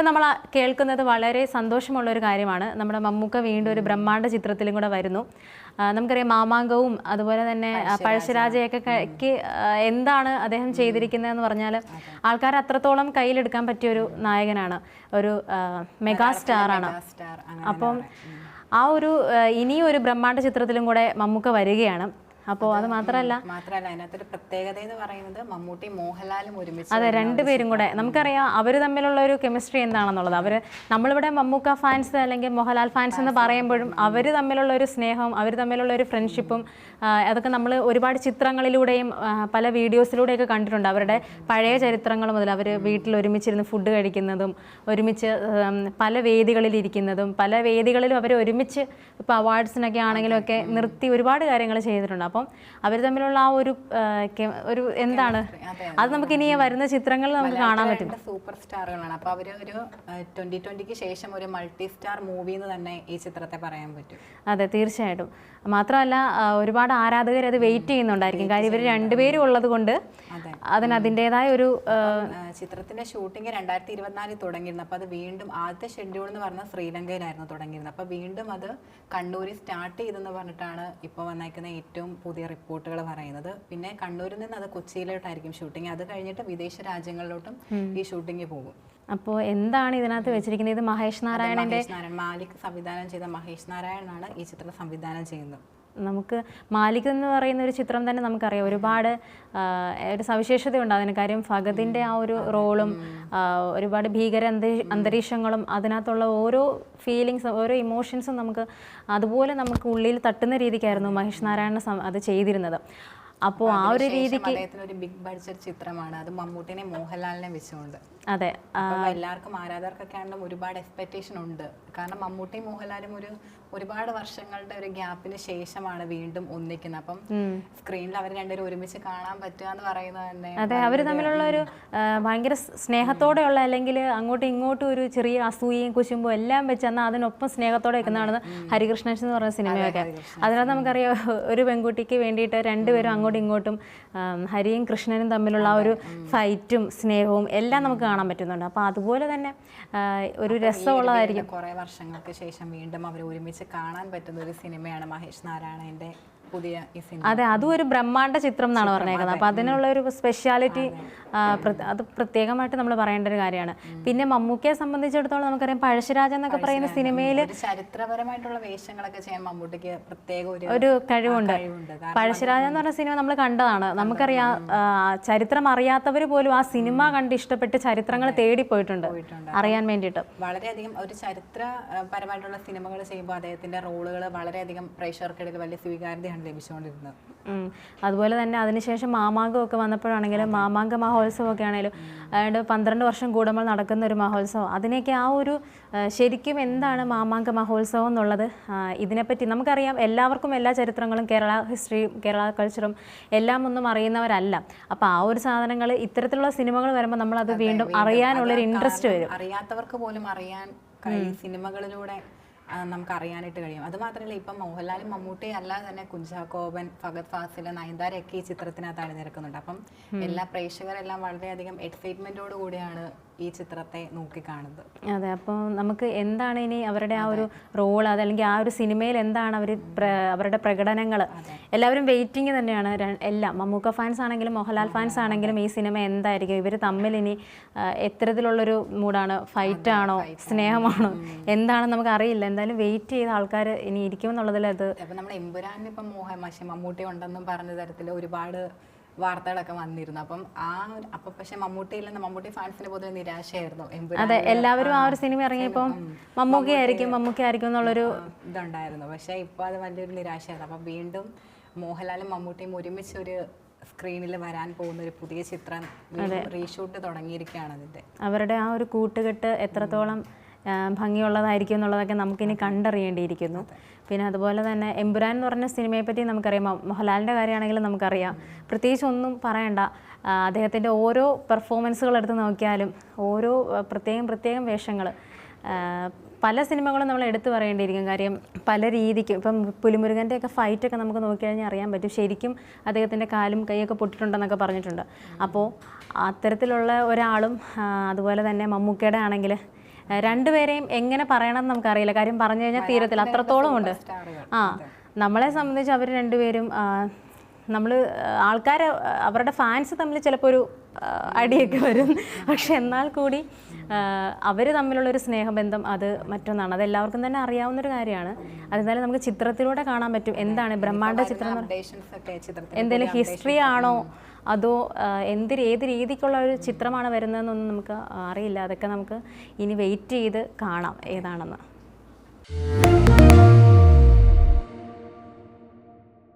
ഇപ്പം നമ്മൾ കേൾക്കുന്നത് വളരെ സന്തോഷമുള്ള ഒരു കാര്യമാണ്. നമ്മുടെ മമ്മൂക്ക വീണ്ടും ഒരു ബ്രഹ്മാണ്ഡ ചിത്രത്തിലും കൂടെ വരുന്നു. നമുക്കറിയാം മാമാങ്കവും അതുപോലെ തന്നെ പഴശ്ശിരാജയൊക്കെ ക്ക് എന്താണ് അദ്ദേഹം ചെയ്തിരിക്കുന്നതെന്ന് പറഞ്ഞാൽ ആൾക്കാർ അത്രത്തോളം കയ്യിലെടുക്കാൻ പറ്റിയ ഒരു നായകനാണ് ഒരു മെഗാ സ്റ്റാറാണ് അപ്പം ആ ഒരു ഇനിയൊരു ഇനിയും ബ്രഹ്മാണ്ഡ ചിത്രത്തിലും കൂടെ മമ്മൂക്ക വരികയാണ്. അപ്പോൾ അത് മാത്രമല്ല മാത്രമല്ല അതിനകത്തൊരു പ്രത്യേകത എന്ന് പറയുന്നത് മമ്മൂട്ടി മോഹൻലാലും ഒരുമിച്ച് അതെ രണ്ടുപേരും കൂടെ. നമുക്കറിയാം അവർ തമ്മിലുള്ള ഒരു കെമിസ്ട്രി എന്താണെന്നുള്ളത്. അവർ നമ്മളിവിടെ മമ്മൂക്ക ഫാൻസ് അല്ലെങ്കിൽ മോഹൻലാൽ ഫാൻസ് എന്ന് പറയുമ്പോഴും അവർ തമ്മിലുള്ള ഒരു സ്നേഹവും അവർ തമ്മിലുള്ള ഒരു ഫ്രണ്ട്ഷിപ്പും അതൊക്കെ നമ്മൾ ഒരുപാട് ചിത്രങ്ങളിലൂടെയും പല വീഡിയോസിലൂടെയൊക്കെ കണ്ടിട്ടുണ്ട്. അവരുടെ പഴയ ചരിത്രങ്ങൾ മുതൽ അവർ വീട്ടിൽ ഒരുമിച്ചിരുന്ന് ഫുഡ് കഴിക്കുന്നതും ഒരുമിച്ച് പല വേദികളിൽ ഇരിക്കുന്നതും പല വേദികളിലും അവർ ഒരുമിച്ച് ഇപ്പോൾ അവാർഡ്സിനൊക്കെ ആണെങ്കിലും ഒക്കെ നിർത്തി ഒരുപാട് കാര്യങ്ങൾ ചെയ്തിട്ടുണ്ട്. അപ്പം അവർ തമ്മിലുള്ള ആ ഒരു ഒരു എന്താണ്? അത് നമുക്ക് ഇനി വരുന്ന ചിത്രങ്ങളിൽ നമുക്ക് കാണാൻ പറ്റും. സൂപ്പർ സ്റ്റാറുകളാണ് അപ്പൊ അവർ ഒരു ട്വന്റി ട്വന്റിക്ക് ശേഷം ഒരു മൾട്ടി സ്റ്റാർ മൂവി എന്ന് തന്നെ ഈ ചിത്രത്തെ പറയാൻ പറ്റും. അതെ തീർച്ചയായിട്ടും. മാത്രമല്ല ഒരുപാട് ആരാധകർ അത് വെയിറ്റ് ചെയ്യുന്നുണ്ടായിരിക്കും. കാര്യം ഇവർ രണ്ടുപേരും ഉള്ളത് കൊണ്ട് അതിന് അതിന്റെതായ ഒരു ചിത്രത്തിന്റെ ഷൂട്ടിംഗ് രണ്ടായിരത്തി ഇരുപത്തിനാലിൽ തുടങ്ങിയിരുന്നു. അപ്പൊ അത് വീണ്ടും ആദ്യത്തെ ഷെഡ്യൂൾ എന്ന് പറഞ്ഞാൽ ശ്രീലങ്കയിലായിരുന്നു തുടങ്ങിയിരുന്നത്. അപ്പൊ വീണ്ടും അത് കണ്ണൂരിൽ സ്റ്റാർട്ട് ചെയ്തെന്ന് പറഞ്ഞിട്ടാണ് ഇപ്പോൾ വന്നേക്കുന്ന ഏറ്റവും പുതിയ റിപ്പോർട്ടുകൾ പറയുന്നത്. പിന്നെ കണ്ണൂരിൽ നിന്ന് അത് കൊച്ചിയിലോട്ടായിരിക്കും ഷൂട്ടിംഗ്. അത് കഴിഞ്ഞിട്ട് വിദേശ രാജ്യങ്ങളിലോട്ടും ഈ ഷൂട്ടിംഗ് പോകും. അപ്പോൾ എന്താണ് ഇതിനകത്ത് വെച്ചിരിക്കുന്നത്? ഇത് മഹേഷ് നാരായൺ മാലിക് സംവിധാനം ചെയ്ത മഹേഷ് നാരായണനാണ് ഈ ചിത്രം സംവിധാനം ചെയ്യുന്നത്. നമുക്ക് മാലിക് എന്ന് പറയുന്ന ഒരു ചിത്രം തന്നെ നമുക്കറിയാം. ഒരുപാട് ഒരു സവിശേഷതയുണ്ട് അതിന്. കാര്യം ഫഗതിന്റെ ആ ഒരു റോളും ഒരുപാട് ഭീകര അന്തരീക്ഷങ്ങളും അതിനകത്തുള്ള ഓരോ ഫീലിങ്സും ഓരോ ഇമോഷൻസും നമുക്ക് അതുപോലെ നമുക്ക് ഉള്ളിൽ തട്ടുന്ന രീതിക്കായിരുന്നു മഹേഷ് നാരായണ അത് ചെയ്തിരുന്നത്. അപ്പോൾ ആ ഒരു രീതിക്ക് ഒരു ബിഗ് ബഡ്ജറ്റ് ചിത്രമാണ്. അത് മമ്മൂട്ടിനെ മോഹൻലാലിനെ വെച്ചുകൊണ്ട്. അതെ. എല്ലാവർക്കും ആരാധകർക്കൊക്കെ ആണെങ്കിലും ഒരുപാട് എക്സ്പെക്ടേഷൻ ഉണ്ട്. കാരണം മമ്മൂട്ടി മോഹൻലാലും ഒരു ഒരുപാട് വർഷങ്ങളുടെ ഒരു ഗ്യാപ്പിന് ശേഷമാണ് വീണ്ടും ഒന്നിക്കുന്നത്. അപ്പം സ്ക്രീനിൽ അവർ രണ്ടുപേരും ഒരുമിച്ച് കാണാൻ പറ്റുക എന്ന് പറയുന്നത് തന്നെ അതെ അവർ തമ്മിലുള്ള ഒരു ഭയങ്കര സ്നേഹത്തോടെയുള്ള അല്ലെങ്കിൽ അങ്ങോട്ടും ഇങ്ങോട്ടും ഒരു ചെറിയ അസൂയയും കുശുമ്പും എല്ലാം വെച്ച് എന്നാൽ അതിനൊപ്പം സ്നേഹത്തോടെ നിൽക്കുന്നതാണ് ഹരികൃഷ്ണൻ എന്ന് പറഞ്ഞ സിനിമയൊക്കെ. അതിനകത്ത് നമുക്കറിയാം ഒരു പെൺകുട്ടിക്ക് വേണ്ടിയിട്ട് രണ്ടുപേരും അങ്ങോട്ടും ഇങ്ങോട്ടും ഹരിയും കൃഷ്ണനും തമ്മിലുള്ള ആ ഒരു ഫൈറ്റും സ്നേഹവും എല്ലാം നമുക്ക് കാണാൻ പറ്റുന്നുണ്ട്. അപ്പോൾ അതുപോലെ തന്നെ ഒരു രസമുള്ളതായിരിക്കും. കുറെ വർഷങ്ങൾക്ക് ശേഷം വീണ്ടും അവർ ഒരുമിച്ച് കാണാൻ പറ്റുന്ന ഒരു സിനിമയാണ് മഹേഷ് നാരായണന്റെ പുതിയ അതെ അതും ഒരു ബ്രഹ്മാണ്ഡ ചിത്രം എന്നാണ് പറഞ്ഞേക്കുന്നത്. അപ്പം അതിനുള്ള ഒരു സ്പെഷ്യാലിറ്റി അത്. പ്രത്യേകമായിട്ട് നമ്മൾ പറയേണ്ട ഒരു കാര്യമാണ്. പിന്നെ മമ്മൂക്കയെ സംബന്ധിച്ചിടത്തോളം നമുക്കറിയാം പഴശ്ശിരാജ എന്നൊക്കെ പറയുന്ന സിനിമയിൽ ചരിത്രപരമായിട്ടുള്ള വേഷങ്ങളൊക്കെ ചെയ്യാൻ മമ്മൂട്ടിക്ക് പ്രത്യേക ഒരു കഴിവുണ്ട്. പഴശ്ശിരാജ എന്ന് പറഞ്ഞ സിനിമ നമ്മൾ കണ്ടതാണ്. നമുക്കറിയാം ചരിത്രം അറിയാത്തവർ പോലും ആ സിനിമ കണ്ട് ഇഷ്ടപ്പെട്ട് ചരിത്രങ്ങൾ തേടി പോയിട്ടുണ്ട്. പോയിട്ടുണ്ട്. അറിയാൻ വേണ്ടിയിട്ട്. വളരെയധികം ഒരു ചരിത്രപരമായിട്ടുള്ള സിനിമകൾ ചെയ്യുമ്പോൾ അദ്ദേഹത്തിന്റെ റോളുകൾ വളരെയധികം പ്രേക്ഷകർക്കിടയിൽ വലിയ സ്വീകാര്യതയാണ് ലഭിച്ചുകൊണ്ടിരുന്നത്. അതുപോലെ തന്നെ അതിനുശേഷം മാമാങ്കം ഒക്കെ വന്നപ്പോഴാണെങ്കിലും മാമാങ്ക മഹോത്സവം ഒക്കെ ആണെങ്കിലും അതായത് പന്ത്രണ്ട് വർഷം കൂടുമ്പോൾ നടക്കുന്ന ഒരു മഹോത്സവം. അതിനെയൊക്കെ ആ ഒരു ശരിക്കും എന്താണ് മാമാങ്ക മഹോത്സവം എന്നുള്ളത്? ഇതിനെപ്പറ്റി നമുക്കറിയാം. എല്ലാവർക്കും എല്ലാ ചരിത്രങ്ങളും കേരള ഹിസ്റ്ററിയും കേരള കൾച്ചറും എല്ലാം ഒന്നും അറിയുന്നവരല്ല. അപ്പോൾ ആ ഒരു സാധനങ്ങൾ ഇത്തരത്തിലുള്ള സിനിമകൾ വരുമ്പോൾ നമ്മളത് വീണ്ടും അറിയാനുള്ളൊരു ഇൻട്രസ്റ്റ് വരും. അറിയാത്തവർക്ക് പോലും അറിയാൻ സിനിമകളിലൂടെ നമുക്ക് അറിയാനായിട്ട് കഴിയും. അതുമാത്രമല്ല ഇപ്പം മോഹൻലാലും മമ്മൂട്ടിയും അല്ലാതെ തന്നെ കുഞ്ചാക്കോബൻ ഫഗത് ഫാസിൽ നയൻതാരയൊക്കെ ഈ ചിത്രത്തിനകത്ത് അണിനിരക്കുന്നുണ്ട്. അപ്പം എല്ലാ പ്രേക്ഷകരെല്ലാം വളരെയധികം എക്സൈറ്റ്മെന്റോട് കൂടിയാണ് ഈ ചിത്രത്തെ നോക്കിക്കാണുന്നത് അതെ അപ്പോൾ നമുക്ക് എന്താണ് ഇനി അവരുടെ ആ ഒരു റോൾ അതല്ലെങ്കിൽ ആ ഒരു സിനിമയിൽ എന്താണ് അവർ അവരുടെ പ്രകടനങ്ങൾ എല്ലാവരും വെയിറ്റിംഗ് തന്നെയാണ് എല്ലാം. മമ്മൂക്ക ഫാൻസ് ആണെങ്കിലും മോഹൻലാൽ ഫാൻസ് ആണെങ്കിലും ഈ സിനിമ എന്തായിരിക്കും? ഇവർ തമ്മിൽ ഇനി എത്തരത്തിലുള്ളൊരു മൂഡാണ്. ഫൈറ്റ് ആണോ സ്നേഹമാണോ? എന്താണെന്ന് നമുക്ക് അറിയില്ല എന്തായാലും വെയിറ്റ് ചെയ്ത ആൾക്കാർ ഇനി ഇരിക്കും എന്നുള്ളതിൽ അത് നമ്മൾ ഇപ്പം മോഹൻ മമ്മൂട്ടി ഉണ്ടെന്നും പറഞ്ഞ തരത്തിൽ ഒരുപാട് വാർത്തകളൊക്കെ വന്നിരുന്നു. അപ്പം ആ അപ്പൊ പക്ഷെ മമ്മൂട്ടി നിന്ന് മമ്മൂട്ടി ഫാൻസിന് പൊതുവെ നിരാശയായിരുന്നു. അതെ എല്ലാവരും ആ ഒരു സിനിമ ഇറങ്ങിയപ്പോൾ മമ്മൂക്ക ആയിരിക്കും മമ്മൂക്ക ആയിരിക്കും എന്നുള്ളൊരു ഇതുണ്ടായിരുന്നു. പക്ഷെ ഇപ്പൊ അത് വലിയൊരു നിരാശയായിരുന്നു. അപ്പൊ വീണ്ടും മോഹൻലാലും മമ്മൂട്ടിയും ഒരുമിച്ച് ഒരു സ്ക്രീനിൽ വരാൻ പോകുന്ന ഒരു പുതിയ ചിത്രം റീഷൂട്ട് തുടങ്ങിയിരിക്കുകയാണ് അതിന്റെ അവരുടെ ആ ഒരു കൂട്ടുകെട്ട് എത്രത്തോളം ഭംഗിയുള്ളതായിരിക്കും എന്നുള്ളതൊക്കെ നമുക്കിനി കണ്ടറിയേണ്ടിയിരിക്കുന്നു. പിന്നെ അതുപോലെ തന്നെ എമ്പുരാൻ എന്ന് പറഞ്ഞ സിനിമയെ പറ്റി നമുക്കറിയാം. മോഹൻലാലിന്റെ കാര്യമാണെങ്കിലും നമുക്കറിയാം. പ്രത്യേകിച്ച് ഒന്നും പറയണ്ട. അദ്ദേഹത്തിന്റെ ഓരോ പെർഫോമൻസുകൾ എടുത്ത് നോക്കിയാലും ഓരോ പ്രത്യേകം പ്രത്യേകം വേഷങ്ങൾ. പല സിനിമകളും നമ്മൾ എടുത്തു പറയേണ്ടിയിരിക്കും. കാര്യം പല രീതിക്കും ഇപ്പം പുലിമുരുകന്റെ ഒക്കെ ഫൈറ്റൊക്കെ നമുക്ക് നോക്കിക്കഴിഞ്ഞാൽ അറിയാൻ പറ്റും. ശരിക്കും അദ്ദേഹത്തിന്റെ കാലും കൈയൊക്കെ പൊട്ടിട്ടുണ്ടെന്നൊക്കെ പറഞ്ഞിട്ടുണ്ട്. അപ്പോൾ അത്തരത്തിലുള്ള ഒരാളും അതുപോലെ തന്നെ മമ്മൂക്കയുടെ ആണെങ്കിൽ രണ്ടുപേരെയും എങ്ങനെ പറയണം എന്ന് നമുക്കറിയില്ല. കാര്യം പറഞ്ഞു കഴിഞ്ഞാൽ തീരത്തില്ല. അത്രത്തോളം ഉണ്ട്. ആ നമ്മളെ സംബന്ധിച്ച് അവർ രണ്ടുപേരും നമ്മൾ ആൾക്കാർ അവരുടെ ഫാൻസ് തമ്മിൽ ചിലപ്പോൾ ഒരു അടിയൊക്കെ വരും. പക്ഷെ എന്നാൽ കൂടി അവർ തമ്മിലുള്ളൊരു സ്നേഹബന്ധം അത് മറ്റൊന്നാണ്. അത് എല്ലാവർക്കും തന്നെ അറിയാവുന്നൊരു കാര്യമാണ്. അതെന്തായാലും നമുക്ക് ചിത്രത്തിലൂടെ കാണാൻ പറ്റും. എന്താണ് ബ്രഹ്മാണ്ട ചിത്രം എന്തെങ്കിലും ഹിസ്റ്ററി ആണോ? അതോ എന്ത് ഏത് രീതിക്കുള്ള ഒരു ചിത്രമാണ് വരുന്നതെന്നൊന്നും നമുക്ക് അറിയില്ല. അതൊക്കെ നമുക്ക് ഇനി വെയിറ്റ് ചെയ്ത് കാണാം. ഏതാണെന്ന്.